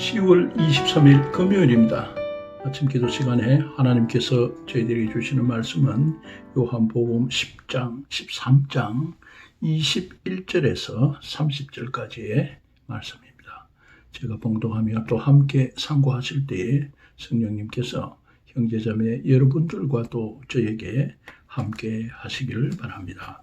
10월 23일 금요일입니다. 아침 기도 시간에 하나님께서 저희들에게 주시는 말씀은 요한복음 10장, 13장 21절에서 30절까지의 말씀입니다. 제가 봉독하며 또 함께 상고하실 때에 성령님께서 형제자매 여러분들과 또 저에게 함께 하시기를 바랍니다.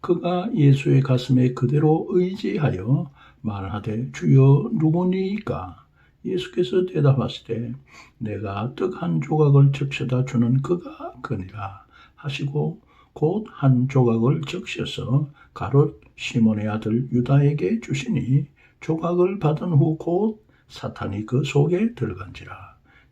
그가 예수의 가슴에 그대로 의지하여 말하되 주여 누구니까? 예수께서 대답하시되 내가 떡 한 조각을 적셔다 주는 그가 그니라. 하시고 곧 한 조각을 적셔서 가롯 시몬의 아들 유다에게 주시니 조각을 받은 후 곧 사탄이 그 속에 들어간지라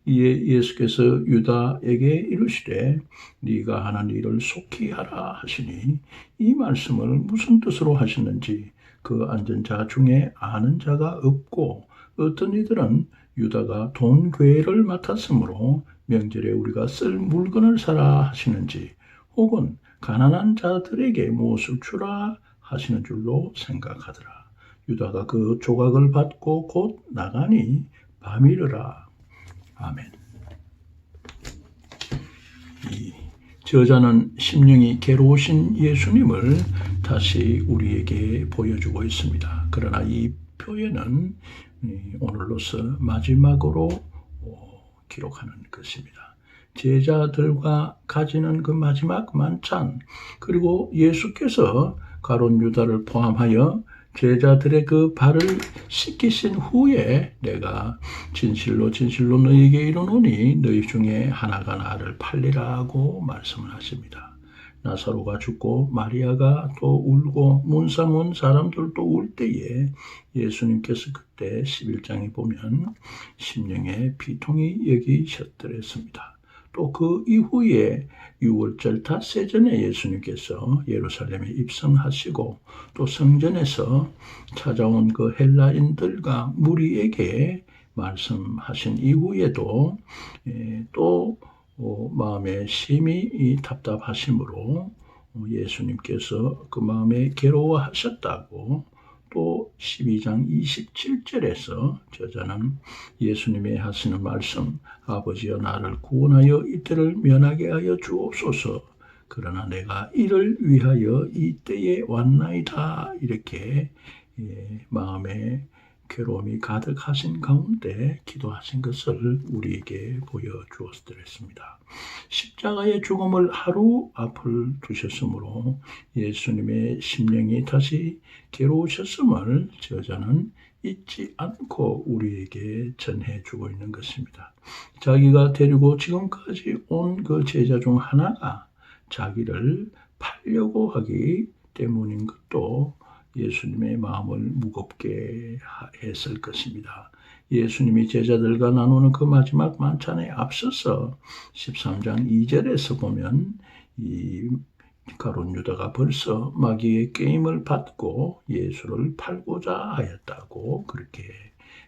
이에 예수께서 유다에게 이르시되 네가 하는 일을 속히 하라 하시니 이 말씀을 무슨 뜻으로 하시는지 그 앉은 자 중에 아는 자가 없고 어떤 이들은 유다가 돈 괴를 맡았으므로 명절에 우리가 쓸 물건을 사라 하시는지 혹은 가난한 자들에게 무엇을 주라 하시는 줄로 생각하더라. 유다가 그 조각을 받고 곧 나가니 밤이르라. 아멘. 이 저자는 심령이 괴로우신 예수님을 다시 우리에게 보여주고 있습니다. 그러나 이 표현은 오늘로서 마지막으로 어, 기록하는 것입니다. 제자들과 가지는 그 마지막 만찬 그리고 예수께서 가론 유다를 포함하여 제자들의 그 발을 씻기신 후에 내가 진실로 진실로 너희에게 이르노니 너희 중에 하나가 나를 팔리라고 말씀을 하십니다. 나사로가 죽고 마리아가 또 울고 온 사람들도 울 때에 예수님께서 그때 11장에 보면 심령의 비통이 여기셨더랬습니다. 또 그 이후에 6월절 닷새 전에 예수님께서 예루살렘에 입성하시고 또 성전에서 찾아온 그 헬라인들과 무리에게 말씀하신 이후에도 예, 또 어, 마음에 심히 답답하심으로 예수님께서 그 마음에 괴로워하셨다고 또 12장 27절에서 저자는 예수님이 하시는 말씀 아버지여 나를 구원하여 이때를 면하게 하여 주옵소서. 그러나 내가 이를 위하여 이때에 왔나이다. 이렇게 예, 마음에 괴로움이 가득하신 가운데 기도하신 것을 우리에게 보여주었습니다. 십자가의 죽음을 하루 앞을 두셨으므로 예수님의 심령이 다시 괴로우셨음을 저자는 잊지 않고 우리에게 전해주고 있는 것입니다. 자기가 데리고 지금까지 온 그 제자 중 하나가 자기를 팔려고 하기 때문인 것도 예수님의 마음을 무겁게 했을 것입니다. 예수님이 제자들과 나누는 그 마지막 만찬에 앞서서 13장 2절에서 보면 이 가론 유다가 벌써 마귀의 게임을 받고 예수를 팔고자 하였다고 그렇게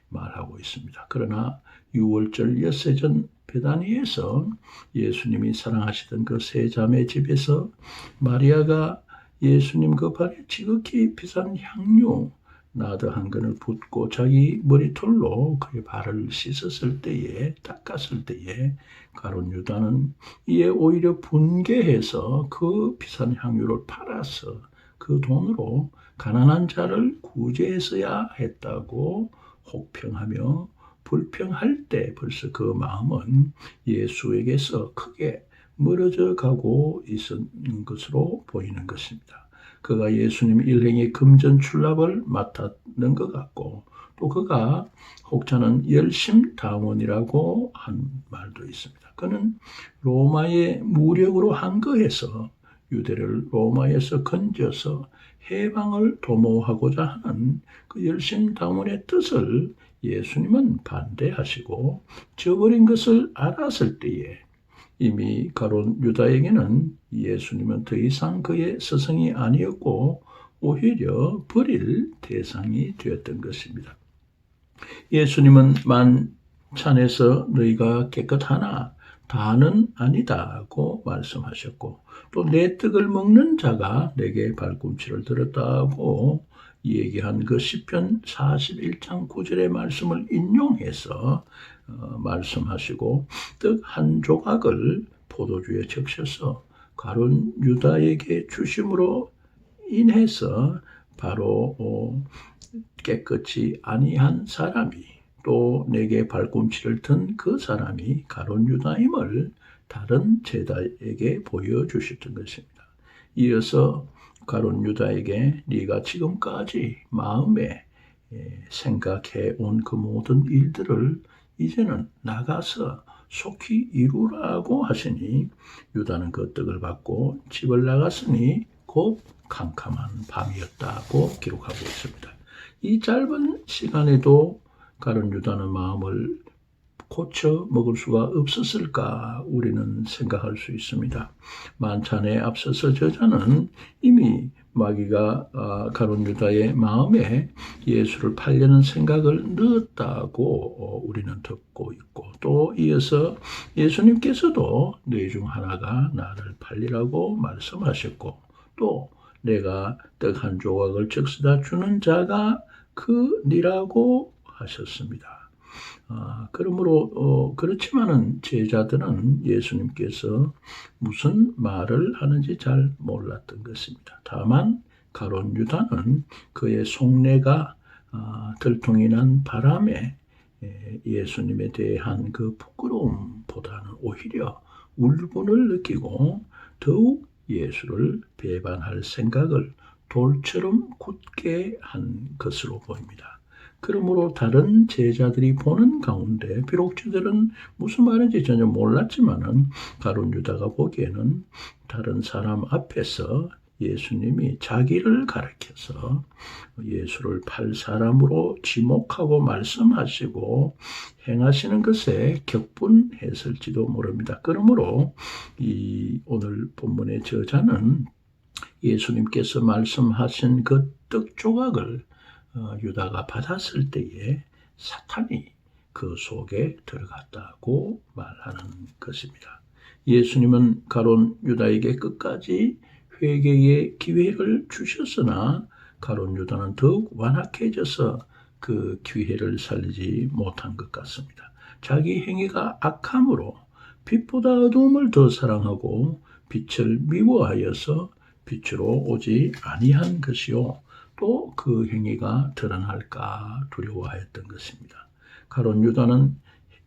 말하고 있습니다. 그러나 6월절 엿새 전 베다니에서 예수님이 사랑하시던 그 세 자매 집에서 마리아가 예수님 그 발에 지극히 비싼 향유 나드 한 근을 붓고 자기 머리털로 그의 발을 씻었을 때에 닦았을 때에 가론 유다는 이에 오히려 분개해서 그 비싼 향유를 팔아서 그 돈으로 가난한 자를 구제했어야 했다고 혹평하며 불평할 때 벌써 그 마음은 예수에게서 크게 멀어져 가고 있었는 것으로 보이는 것입니다. 그가 예수님 일행의 금전 출납을 맡았는 것 같고 또 그가 혹자는 열심 당원이라고 한 말도 있습니다. 그는 로마의 무력으로 항거해서 유대를 로마에서 건져서 해방을 도모하고자 하는 그 열심 다문의 뜻을 예수님은 반대하시고 저버린 것을 알았을 때에 이미 가론 유다에게는 예수님은 더 이상 그의 스승이 아니었고 오히려 버릴 대상이 되었던 것입니다. 예수님은 만찬에서 너희가 깨끗하나 다는 아니다고 말씀하셨고 또 내 떡을 먹는 자가 내게 발꿈치를 들었다고 얘기한 그 시편 41장 9절의 말씀을 인용해서 어, 말씀하시고 떡 한 조각을 포도주에 적셔서 가론 유다에게 주심으로 인해서 바로 어, 깨끗이 아니한 사람이 또 내게 발꿈치를 든 그 사람이 가론 유다임을 다른 제자에게 보여주셨던 것입니다. 이어서 가론 유다에게 네가 지금까지 마음에 예, 생각해 온 그 모든 일들을 이제는 나가서 속히 이루라고 하시니 유다는 그 떡을 받고 집을 나갔으니 곧 캄캄한 밤이었다고 기록하고 있습니다. 이 짧은 시간에도 가론 유다는 마음을 고쳐 먹을 수가 없었을까 우리는 생각할 수 있습니다. 만찬에 앞서서 저자는 이미 마귀가 아, 가론 유다의 마음에 예수를 팔려는 생각을 넣었다고 어, 우리는 듣고 있고 또 이어서 예수님께서도 너희 중 하나가 나를 팔리라고 말씀하셨고 또 내가 떡 한 조각을 적시다 주는 자가 그 니라고 하셨습니다. 아, 그러므로 어, 그렇지만은 제자들은 예수님께서 무슨 말을 하는지 잘 몰랐던 것입니다. 다만 가론 유다는 그의 속내가 아, 들통이 난 바람에 예, 예수님에 대한 그 부끄러움보다는 오히려 울분을 느끼고 더욱 예수를 배반할 생각을 돌처럼 굳게 한 것으로 보입니다. 그러므로 다른 제자들이 보는 가운데 비록 저들은 무슨 말인지 전혀 몰랐지만은 가론 유다가 보기에는 다른 사람 앞에서 예수님이 자기를 가르켜서 예수를 팔 사람으로 지목하고 말씀하시고 행하시는 것에 격분했을지도 모릅니다. 그러므로 이 오늘 본문의 저자는 예수님께서 말씀하신 그 떡 조각을 어, 유다가 받았을 때에 사탄이 그 속에 들어갔다고 말하는 것입니다. 예수님은 가론 유다에게 끝까지 회개의 기회를 주셨으나 가론 유다는 더욱 완악해져서 그 기회를 살리지 못한 것 같습니다. 자기 행위가 악함으로 빛보다 어두움을 더 사랑하고 빛을 미워하여서 빛으로 오지 아니한 것이요 또 그 행위가 드러날까 두려워하였던 것입니다. 가론 유다는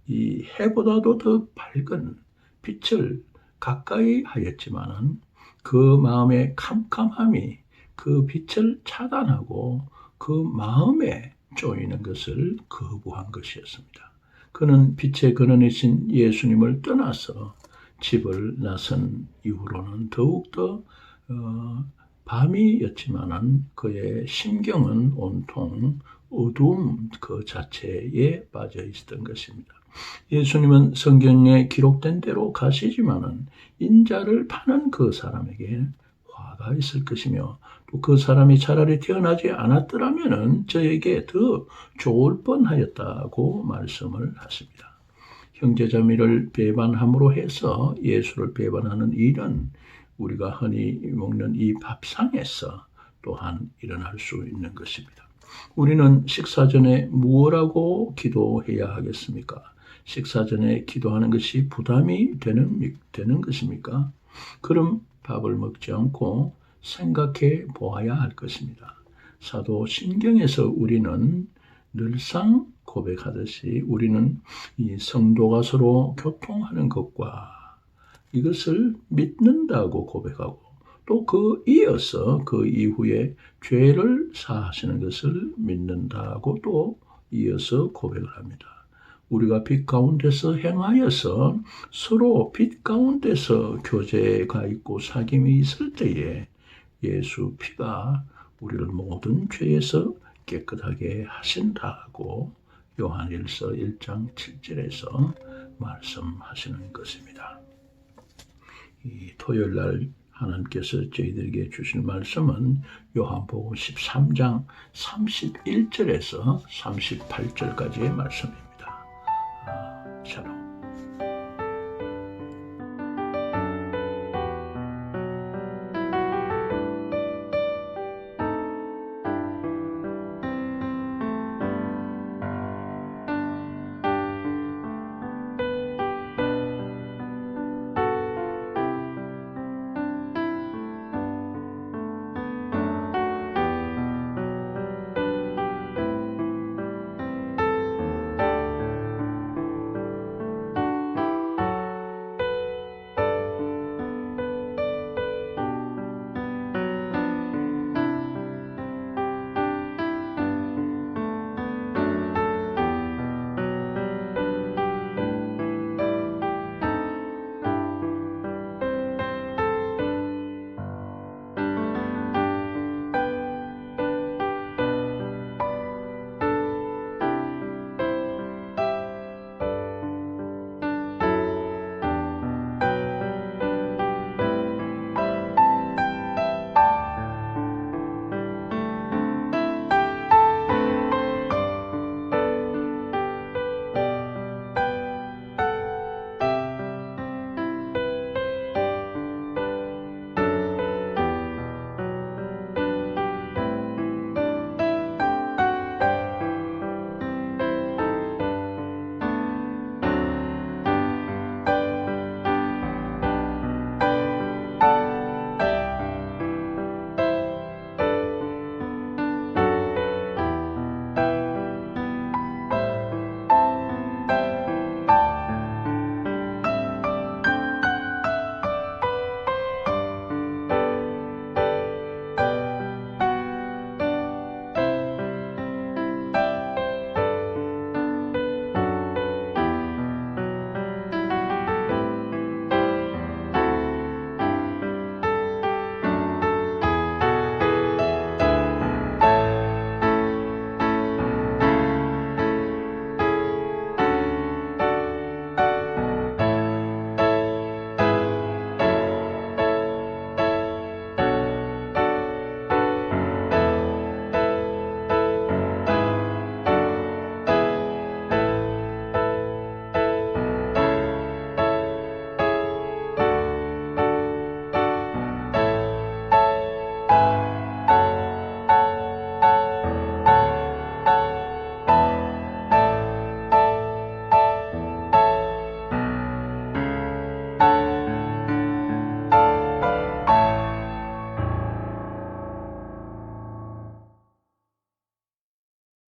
이 해보다도 더 밝은 빛을 가까이 하였지만은 그 마음의 캄캄함이 그 빛을 차단하고 그 마음에 쪼이는 것을 거부한 것이었습니다. 그는 빛의 근원이신 예수님을 떠나서 집을 나선 이후로는 더욱더 어, 밤이었지만은 그의 심경은 온통 어두움 그 자체에 빠져 있었던 것입니다. 예수님은 성경에 기록된 대로 가시지만은 인자를 파는 그 사람에게 화가 있을 것이며 또 그 사람이 차라리 태어나지 않았더라면은 저에게 더 좋을 뻔하였다고 말씀을 하십니다. 형제자매를 배반함으로 해서 예수를 배반하는 일은 우리가 흔히 먹는 이 밥상에서 또한 일어날 수 있는 것입니다. 우리는 식사 전에 무엇라고 기도해야 하겠습니까? 식사 전에 기도하는 것이 부담이 되는, 되는 것입니까? 그럼 밥을 먹지 않고 생각해 보아야 할 것입니다. 사도 신경에서 우리는 늘상 고백하듯이 우리는 이 성도가 서로 교통하는 것과 이것을 믿는다고 고백하고 또 그 이어서 그 이후에 죄를 사하시는 것을 믿는다고 또 이어서 고백을 합니다. 우리가 빛 가운데서 행하여서 서로 빛 가운데서 교제가 있고 사귐이 있을 때에 예수 피가 우리를 모든 죄에서 깨끗하게 하신다고 요한일서 1장 7절에서 말씀하시는 것입니다. 이 토요일 날 하나님께서 저희들에게 주신 말씀은 요한복음 13장 31절에서 38절까지의 말씀입니다. 아, 샬롬.